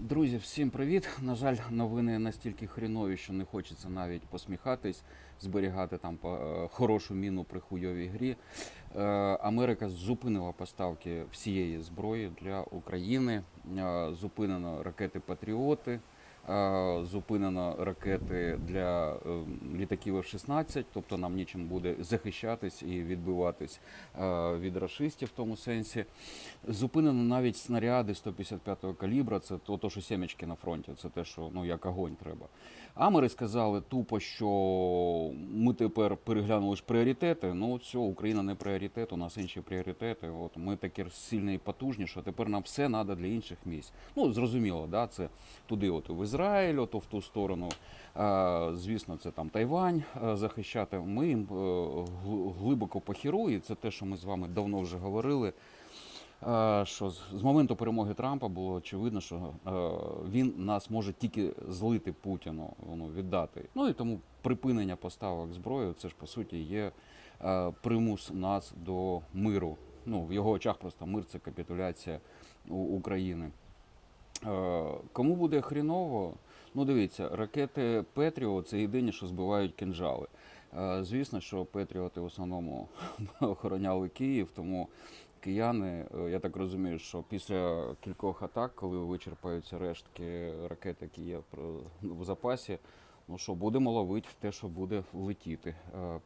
Друзі, всім привіт. На жаль, новини настільки хрінові, що не хочеться навіть посміхатись, зберігати там е, хорошу міну при хуйовій грі. Е, Америка зупинила поставки всієї зброї для України. Е, Зупинено ракети Патріоти. Зупинено ракети для е, літаків F-16, тобто нам нічим буде захищатись і відбиватись від рашистів в тому сенсі. Зупинено навіть снаряди 155-го калібра, це то, то, що сімечки на фронті, це те, що ну як огонь треба. Амери сказали тупо, що ми тепер переглянули ж пріоритети. Ну все, Україна не пріоритет, у нас інші пріоритети. От ми такі сильні і потужні, що тепер нам все треба для інших місць. Ну зрозуміло, да, це туди, от в Ізраїль, от в ту сторону. Звісно, це там Тайвань захищати. Ми їм е, глибоко похіру, це те, що ми з вами давно вже говорили. Що з моменту перемоги Трампа було очевидно, що він нас може тільки злити Путіну, ну, віддати. Ну і тому припинення поставок зброї це ж по суті є примус нас до миру. Ну, в його очах просто мир це капітуляція України. Е, Кому буде хріново? Ну, дивіться, ракети Петріо це єдине, що збивають кинжали. Е, Звісно, що Петріоти в основному охороняли Київ, тому кияни, е, я так розумію, що після кількох атак, коли вичерпаються рештки ракет, які є в запасі, ну що, будемо ловити те, що буде летіти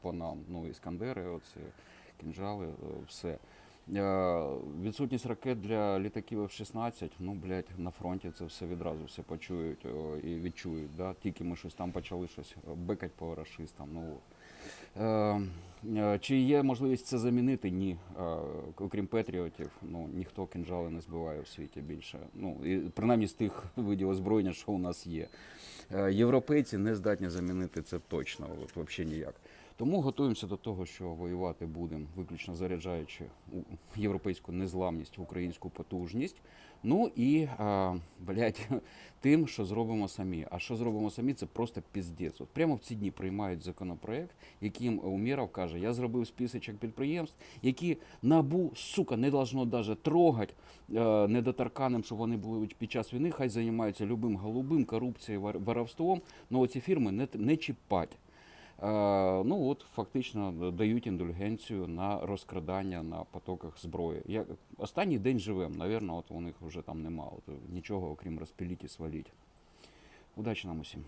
по нам. Ну, іскандери, оці кінжали, все. Е, Відсутність ракет для літаків F-16, ну, блядь, на фронті це все відразу все почують о, і відчують. Да? Тільки ми щось там почали щось бекать по рашистам. Ну. Е, е, чи є можливість це замінити? Ні. Е, окрім Петріотів, ну, ніхто кинжали не збиває в світі більше. Ну, і, принаймні з тих видів озброєння, що у нас є. Е, європейці не здатні замінити це точно, от, взагалі ніяк. Тому готуємося до того, що воювати будемо, виключно заряджаючи європейську незламність в українську потужність. Ну і а, блядь, тим, що зробимо самі. А що зробимо самі, це просто піздець. От прямо в ці дні приймають законопроект, яким Умєров каже: я зробив списочок підприємств, які набу, сука, не должно даже трогати е, недоторканим, щоб вони були під час війни, хай займаються любим голубим, корупцією, воровством. Ну оці фірми не, не чіпать. Е, ну от фактично дають індульгенцію на розкрадання на потоках зброї. Я останній день живем, навірно, от у них вже там нема от, нічого, окрім розпіліть і сваліть. Удачі нам усім.